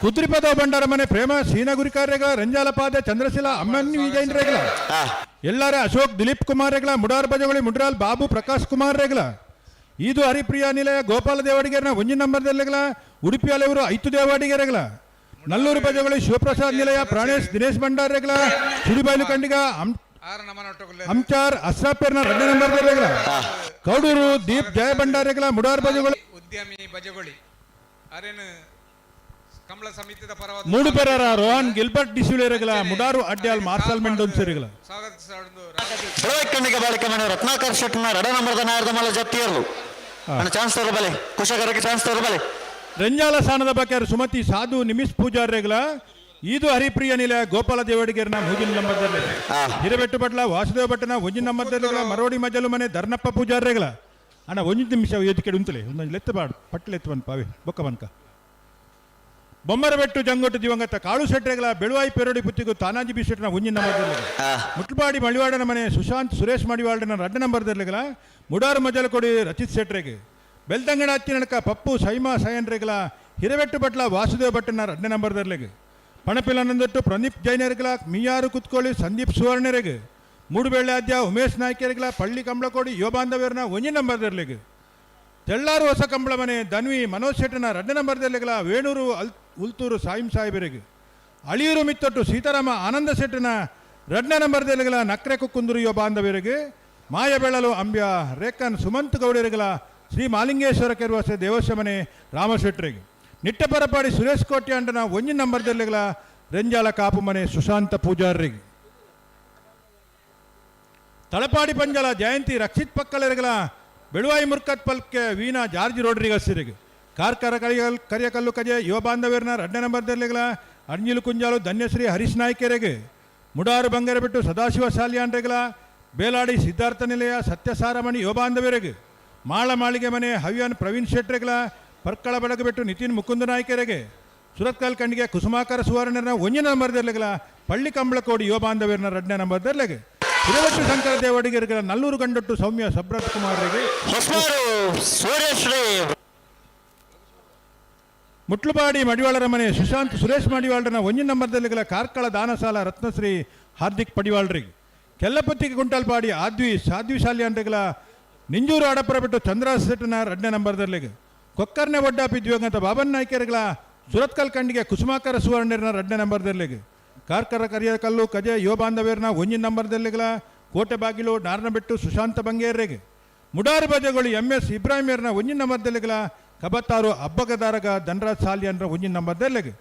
ಕುದ್ರಿಪದ ಬಂಡಾರ ಮನೆ ಪ್ರೇಮ ಸೀನಗುರಿ ಕಾರ್ಯಗಳ ರಂಜಾಲಪಾದ ಚಂದ್ರಶೀಲ, ಅಮ್ಮನ್ ವಿಜಯನ್ ರೇಗಲ ಎಲ್ಲರ ಅಶೋಕ್ ದಿಲೀಪ್ ಕುಮಾರ್ ರೇಗಲ ಮುಡಾರ್ ಬಜಗೊಳಿ ಮುಡ್ರಾಲ್ ಬಾಬು ಪ್ರಕಾಶ್ ಕುಮಾರ್ ರೇಗಲ ಇದು ಹರಿಪ್ರಿಯ ನಿಲಯ ಗೋಪಾಲ ದೇವಾಡಿಗೆರನ ಒಂಜಿ ಉಡುಪಿ ಅಲೆಯವರು ಐತು ದೇವಾಡಿಗೆರೆಗಲ ನಲ್ಲೂರು ಬಜಗೊಳಿ ಶಿವಪ್ರಸಾದ್ ನಿಲಯ, ಪ್ರಾಣೇಶ್ ದಿನೇಶ್ ಭಂಡಾರ್ ರೇಗಲ ಸುಡಿಬೈಲು ಕಂಡಿಗ ಅಂಚಾರ್ ಅಸ್ರಾಪೇರ್ನ ಎರಡನೇ ನಂಬರ್ದಲ್ಲಿಗಲ ಕೌಡೂರು ದೀಪ್ ಜಯ ಭಂಡಾರೇಗಲ ಮುಡಾರ್ ಬಜಗೊಳಿ ಉದ್ಯಮಿ ಬಜಗೊಳಿ ಅರೇನು ಕಮಲ ಪೇರರ ರೋಹನ್ ಗಿಲ್ಬರ್ಟ್ ಡಿಸುಲೇರಗಳ ಮುಡಾರು ಅಡ್ಯಾಲ್ ಮಾರ್ಸಲ್ ಸ್ವಾಗತಿಸಿಕೊಂಡು ಬೆಳವಣಿಗೆ ಬಾಳಿಕೆ ಮನೆ ರತ್ನಾಕರ್ ಶೆಟ್ನ ರಡ ನಂಬರ್ದ ನಾಯರ್ದ ಮಲ ಜತ್ತಿಯರ್ಲು ಅಣ್ಣ ಚಾನ್ಸ್ ತೋರ ಬಲೆ. ಕುಶಕರಕ್ಕೆ ಚಾನ್ಸ್ ತೋರ ರಂಜಾಲ ಸ್ಥಾನದ ಬಗ್ಗೆ ಸುಮತಿ ಸಾಧು ನಿಮಿಷ್ ಪೂಜಾರ್ಯಗಳ ಇದು ಹರಿಪ್ರಿಯ ನಿಲ ಗೋಪಾಲ ದೇವಡಿಗೆರ್ನ ಮೂಜಿನ ನಂಬರ್ದಲ್ಲಿ ಆ. ಹಿರಬೆಟ್ಟು ಬಟ್ಲ ವಾಸುದೇವ ಭಟ್ಟನ ಒಂಜಿ ನಂಬರ್ದಲ್ಲಿಗಲ ಮರೋಡಿ ಮಜಲು ಮನೆ ಧರ್ನಪ್ಪ ಪೂಜಾರ್ಯಗಳ ಅಣ್ಣ ಒಂಜಿ ನಿಮಿಷ ಎದುಕೆಡು ಉಂತಲೆ. ಒಂದೊಂದು ಲೆತ್ತ ಬಾಡು. ಪಟ್ಲೆತ್ತ ಬಂದು ಬನ್ ಪಾವೆ ಬೊಕ್ಕ ಬನ್ಕ. ಬೊಮ್ಮರಬೆಟ್ಟು ಜಂಗೊಟ್ಟು ದಿವಂಗತ ಕಾಳು ಸೆಟ್ರೆಗಳ ಬೆಳುವಾಯಿ ಪೆರೋಡಿ ಪುತ್ತಿಗೂ ತಾನಾಜಿ ಬಿಸಿಟ್ನ ಒಂಜಿ ನಂಬರ್ ಮುಟ್ಲುಪಾಡಿ ಮಳಿವಾಡನ ಮನೆ ಸುಶಾಂತ್ ಸುರೇಶ್ ಮಡಿವಾಳನ ರಡ್ಡ ನಂಬರ್ದಲ್ಲಿಗಲ ಮುಡಾರು ಮಜಲ ಕೊಡಿ ರಚಿತ್ ಸೆಟ್ರೆಗೆ ಬೆಲ್ತಂಗಡ ಹತ್ತಿನಡಕ ಪಪ್ಪು ಸೈಮಾ ಸಯನ್ರೆಗಲ ಹಿರವೆಟ್ಟು ಬಟ್ಲ ವಾಸುದೇವ ಭಟ್ಟನ ರಡ್ಡ ನಂಬರ್ದಲ್ಲಿಗೆ ಪಣಪಿಲನಂದಟ್ಟು ಪ್ರದೀಪ್ ಜೈನರಿಗಲ ಮಿಯಾರು ಕುತ್ಕೊಳ್ಳಿ ಸಂದೀಪ್ ಸುವರ್ಣರೆಗೆ. ಮೂಡುಬೆಳ್ಳಾದ್ಯ ಉಮೇಶ್ ನಾಯ್ಕರಿಗಲ ಪಳ್ಳಿ ಕಂಬಳಕೋಡಿ ಯೋಬಾಂಧವ್ಯರನ ಒಂಜಿ ನಂಬರ್ದಲ್ಲಿಗೆ ತೆಳ್ಳಾರು ಹೊಸ ಕಂಬಳ ಮನೆ ಧನ್ವಿ ಮನೋಜ್ ಶೆಟ್ಟನ ರಡ್ಡ ನಂಬರ್ದಲ್ಲಿಗಲ ವೇಣೂರು ಅಲ್ ಉಲ್ತೂರು ಸಾಯಿಂ ಸಾಹೇಬರಿಗೆ. ಅಳಿಯೂರು ಮಿತ್ತೊಟ್ಟು ಸೀತಾರಾಮ ಆನಂದ ಶೆಟ್ಟನ ರಡ್ನ ನಂಬರ್ದಲ್ಲಿಗಲ ನಕ್ರೆ ಕುಕ್ಕುಂದುರಿಯೋ ಬಾಂಧವರಿಗೆ ಮಾಯ ಬೆಳಲು ಅಂಬ್ಯ ರೇಖನ್ ಸುಮಂತ್ ಗೌಡರಿಗಲ ಶ್ರೀ ಮಾಲಿಂಗೇಶ್ವರ ಕೆರುವಸೆ ದೇವಸ್ವಮನೆ ರಾಮಶೆಟ್ಟರಿಗೆ. ನಿಟ್ಟಪರಪಾಡಿ ಸುರೇಶ್ ಕೋಟೆ ಅಂಡನ ಒಂಜಿ ನಂಬರ್ದಲ್ಲಿಗಲ ರೆಂಜಾಲ ಕಾಪು ಮನೆ ಸುಶಾಂತ ಪೂಜಾರರಿಗೆ. ತಳಪಾಡಿ ಪಂಜಲ ಜಯಂತಿ ರಕ್ಷಿತ್ ಪಕ್ಕಲರಿಗಲ, ಬೆಳುವಾಯಿ ಮುರ್ಕತ್ ಪಲ್ಕೆ ವೀಣಾ ಜಾರ್ಜ್ ರೋಡ್ರಿಗಸ್ಸಿರಿಗೆ. ಕಾರ್ಕರ ಕರಿಯಲ್ ಕರಿಯಕಲ್ಲು ಕಜೆ ಯುವ ಬಾಂಧವ್ಯರನ್ನ ಎರಡನೇ ನಂಬರ್ದಲ್ಲಿಗಲ ಅಣ್ಜಿಲು ಕುಂಜಾಲು, ಧನ್ಯಶ್ರೀ ಹರೀಶ್ ನಾಯ್ಕೆರೆಗೆ. ಮುಡಾರು ಬಂಗಾರ ಬಿಟ್ಟು ಸದಾಶಿವ ಸಾಲಿಯಾಂಡ್ರೆಗಲ ಬೇಲಾಡಿ ಸಿದ್ಧಾರ್ಥ ನಿಲಯ ಸತ್ಯಸಾರಮಣಿ ಯುವ ಬಾಂಧವ್ಯರಿಗೆ. ಮಾಳ ಮಾಳಿಗೆ ಮನೆ ಹವ್ಯನ್ ಪ್ರವೀಣ್ ಶೆಟ್ರೆಗಲ ಪರ್ಕಳ ಬಡಗ ಬಿಟ್ಟು ನಿತಿನ್ ಮುಕುಂದ ನಾಯ್ಕೆರೆಗೆ. ಸುರತ್ಕಲ್ ಕಂಡಿಗೆ ಕುಸುಮಾಕರ ಸುವರ್ಣನ ನಂಬರ್ ನಂಬರ್ದಲ್ಲಿಗಲ ಪಳ್ಳಿ ಕಂಬಳಕೋಡಿ ಯುವ ಬಾಂಧವ್ಯರನ್ನ ಎರಡನೇ ನಂಬರ್ದಲ್ಲಿಗೆ ಹಿರವಟ್ಟು ಶಂಕರ ದೇವಡಿಗರಿಗೆ ನಲ್ಲೂರು ಗಂಡಟ್ಟು ಸೌಮ್ಯ ಸಬ್ರತ್ ಕುಮಾರ್ರಿಗೆ. ಹೊಸಮಾರು ಮುಟ್ಲುಪಾಡಿ ಮಡಿವಾಳರ ಮನೆ, ಸುಶಾಂತ್ ಸುರೇಶ್ ಮಡಿವಾಳರನ ಒಂಜಿ ನಂಬರ್ದಲ್ಲಿ ಕಾರ್ಕಳ ದಾನಸಾಲ ರತ್ನಶ್ರೀ ಹಾರ್ದಿಕ್ ಪಡಿವಾಳ್ರಿಗೆ. ಕೆಲ್ಲಪತ್ತಿಗೆ ಗುಂಟಲ್ಪಾಡಿ ಆದ್ವಿ ಸಾಧ್ವಿ ಶಾಲ್ಯಾಂಡ್ರಿಗಲ ನಿಂಜೂರು ಆಡಪ್ಪರ ಬಿಟ್ಟು ಚಂದ್ರಸೆಟ್ಟನ ಎರಡನೇ ನಂಬರ್ದಲ್ಲಿಗೆ ಕೊಕ್ಕರ್ನೆ ಒಡ್ಡಾಪಿ ದ್ಯೋಗಂತ ಬಾಬನ್ ನಾಯ್ಕರ್ಗಳ ಸುರತ್ಕಲ್ ಕಂಡಿಗೆ ಕುಸುಮಾಕರ ಸುವರ್ಣರ್ನ ಎರಡನೇ ನಂಬರ್ದಲ್ಲಿಗೆ ಕಾರ್ಕರ ಕರಿಯಕಲ್ಲು ಕಜೆ ಯುವ ಬಾಂಧವ್ಯರನ್ನ ಒಂಜಿ ನಂಬರ್ದಲ್ಲಿಗಳ ಕೋಟೆ ಬಾಗಿಲು, ನಾರ್ನಬೆಟ್ಟು ಸುಶಾಂತ ಬಂಗೇರ್ರಿಗೆ. ಮುಡಾರು ಬಜೆಗಳು ಎಂ ಎಸ್ ಇಬ್ರಾಹಿಮರ್ನ ಒಂಜಿ ನಂಬರ್ದಲ್ಲಿಗಲ ಕಬತ್ತಾರು ಅಬ್ಬಗದಾರಗ ಧನರಾಜ್ ಅಂದ್ರ ಒಂಜಿ ನಂಬರ್ದಲ್ಲಿಗೆ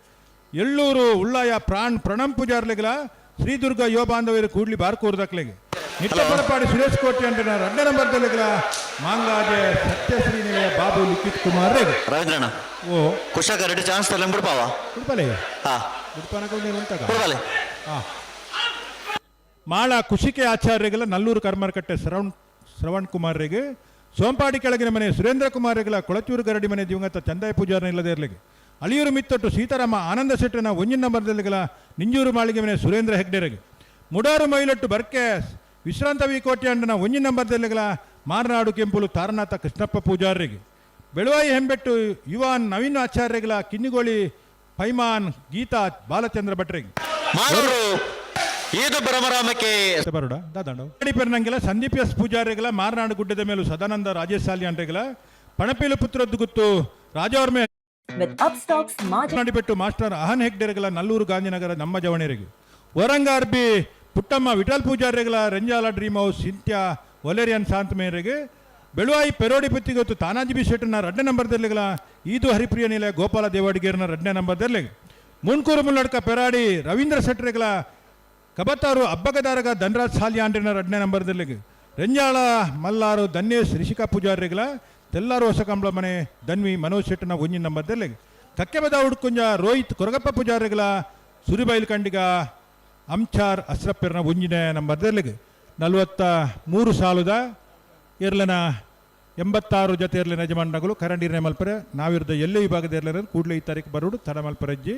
ಎಳ್ಳೂರು ಉಳ್ಳಾಯ ಪ್ರಾಣ್ ಪ್ರಣಮ್ ಪೂಜಾರ್ಲೆಗಲ ಶ್ರೀದುರ್ಗ ಯೋ ಬಾಂಧವ್ಯರು ಕೂಡ್ಲಿ ಬಾರ್ಕೂರ್ದಕ್ಲೆಗೆ ನಿಟ್ಟಪರಪಾಡಿ ಸುರೇಶ್ ಕೋಟೆ ಅಂತ ಎರಡನೇ ನಂಬರ್ದಲ್ಲಿಗಲ ಮಾಂಗಾಜೆ ಸತ್ಯಶ್ರೀ ನಿಲಯ ಬಾಬು ಲಿಖಿತ್ ಕುಮಾರ್ ರೆಗೆ ರವೀಂದ್ರಣ್ಣ ಓ ಕುಶಕರಡಿ ಚಾನ್ಸ್ ತಲೆ ಬಿಡ್ಪಾವ ಉಡುಪಲೆ ಹಾ. ಉಡುಪನಕೊಂಡು ಉಂಟಾಗ? ಬಿಡ್ಪಾಲೆ ಹಾ. ಮಾಳ ಕುಶಿಕೆ ಆಚಾರ್ಯಗಳ ನಲ್ಲೂರು ಕರ್ಮರಕಟ್ಟೆ ಶ್ರವಣ್ ಶ್ರವಣ್ ಕುಮಾರ್ರಿಗೆ ಸೋಂಪಾಡಿ ಕೆಳಗಿನ ಮನೆ ಸುರೇಂದ್ರ ಕುಮಾರ್ಗಳ ಕೊಳಚೂರು ಗರಡಿ ಮನೆ ದಿವಂಗತ ಚಂದಾಯ ಪೂಜಾರನ ಇಲ್ಲದೆ ಇರಲಿಗೆ ಅಳಿಯೂರು ಮಿತ್ತೊಟ್ಟು ಸೀತಾರಾಮ ಆನಂದ ಶೆಟ್ಟನ ಒಂಜಿನ ನಂಬರ್ದಲ್ಲಿಗಳ ನಿಂಜೂರು ಮಾಳಿಗೆ ಮನೆ ಸುರೇಂದ್ರ ಹೆಗ್ಡೆರಗೆ. ಮುಡಾರು ಮೈಲೊಟ್ಟು ಬರ್ಕೆ ವಿಶ್ರಾಂತ ವಿ ಕೋಟೆ ಅಂಡನ ಒಂಜಿನ ನಂಬರ್ದಲ್ಲಿಗಳ ಮಾರನಾಡು ಕೆಂಪುಲು ತಾರನಾಥ ಕೃಷ್ಣಪ್ಪ ಪೂಜಾರರಿಗೆ. ಬೆಳುವಾಯಿ ಹೆಂಬೆಟ್ಟು ಯುವಾನ್ ನವೀನ್ ಆಚಾರ್ಯಗಳ ಕಿನ್ನಿಗೋಳಿ ಪೈಮಾನ್ ಗೀತಾ ಬಾಲಚಂದ್ರ ಭಟ್ರಿಗೆ. ಮಾರೂರು ಈದು ಭ್ರಮರಾಮಕ್ಕೆ ಬರೋಡ ದಾದಾಂಡು ಸಂದೀಪ್ ಎಸ್ ಪೂಜಾರಿಗಳ ಮಾರನಾಡು ಗುಡ್ಡದ ಮೇಲೂ ಸದಾನಂದ ರಾಜೇಶ್ ಅಂಡ್ರಿಗಲ ಪಣಪೀಲು ಪುತ್ರದ್ದು ಗುತ್ತು ರಾಜವರ್ಮೆ ಮಾಸ್ಟರ್ ಅಹನ್ ಹೆಗ್ಡೆರೆಗಳ ನಲ್ಲೂರು ಗಾಂಧಿನಗರ ನಮ್ಮ ಜವಣರಿಗೆ ವರಂಗಾರ್ಬಿ ಪುಟ್ಟಮ್ಮ ವಿಠಲ್ ಪೂಜಾರಿಗಳ ರಂಜಾಲ ಡ್ರೀಮ್ ಹೌಸ್ ಸಿಂತ್ಯ ಒಲೆರಿಯನ್ ಶಾಂತ ಮೇರೆಗೆ ಬೆಳುವಾಯಿ ಪೆರೋಡಿ ಪುತ್ತಿಗೊತ್ತು ತಾನಾಜಿ ಬಿ ಶೆಟ್ಟನ ನಂಬರ್ ನಂಬರ್ದಲ್ಲಿಗಳ ಈದು ಹರಿಪ್ರಿಯ ನಿಲಯ ಗೋಪಾಲ ರಡ್ಡ ನಂಬರ್ ನಂಬರ್ದಲ್ಲಿ ಮುನ್ಕೂರು ಮುನ್ನಡ್ಕ ಪೆರಾಡಿ ರವೀಂದ್ರ ಶೆಟ್ಟರಿಗಳ ಕಬತ್ತಾರು ಅಬ್ಬಗದಾರಗ ಧನರಾಜ್ ಸಾಲಿಯಾಂಡ್ರಿನ ಎರಡನೇ ನಂಬರ್ದಲ್ಲಿ ರೆಂಜಾಳ, ಮಲ್ಲಾರು, ಧನ್ಯೇಶ್, ರಿಷಿಕಾ ಪೂಜಾರಿಗಳ, ತೆಲ್ಲಾರು ಹೊಸ ಕಂಬಳ ಮನೆ, ಧನ್ವಿ, ಮನೋಜ್ ಶೆಟ್ಟನ ಒಂಜಿನ ನಂಬರ್ದಲ್ಲಿ ಕಕ್ಕೆಬದ ಹುಡ್ಕುಂಜ ರೋಹಿತ್ ಕೊರಗಪ್ಪ ಪೂಜಾರಿಗಳ, ಸುರಿಬೈಲ್ ಕಂಡಿಗ ಅಂಚಾರ್ ಅಸ್ರಪ್ಪೆರ್ನ ಒಂಜಿನ ನಂಬರ್ದಲ್ಲಿ ನಲವತ್ತ ಮೂರು ಸಾಲುದ ಇರ್ಲನ ಎಂಬತ್ತಾರು ಜೊತೆ ಇರಲಿನ ಯಜಮಾನಗಳು ಕರಂಡಿನ ಮಲ್ಪರೆ ನಾವಿರದ ಎಲ್ಲೇ ವಿಭಾಗದ ಇರಲಿನ ಕೂಡಲೇ ಈ ತಾರೀಕು ಬರೋಡು ತಡ ಮಲ್ಪರಜ್ಜಿ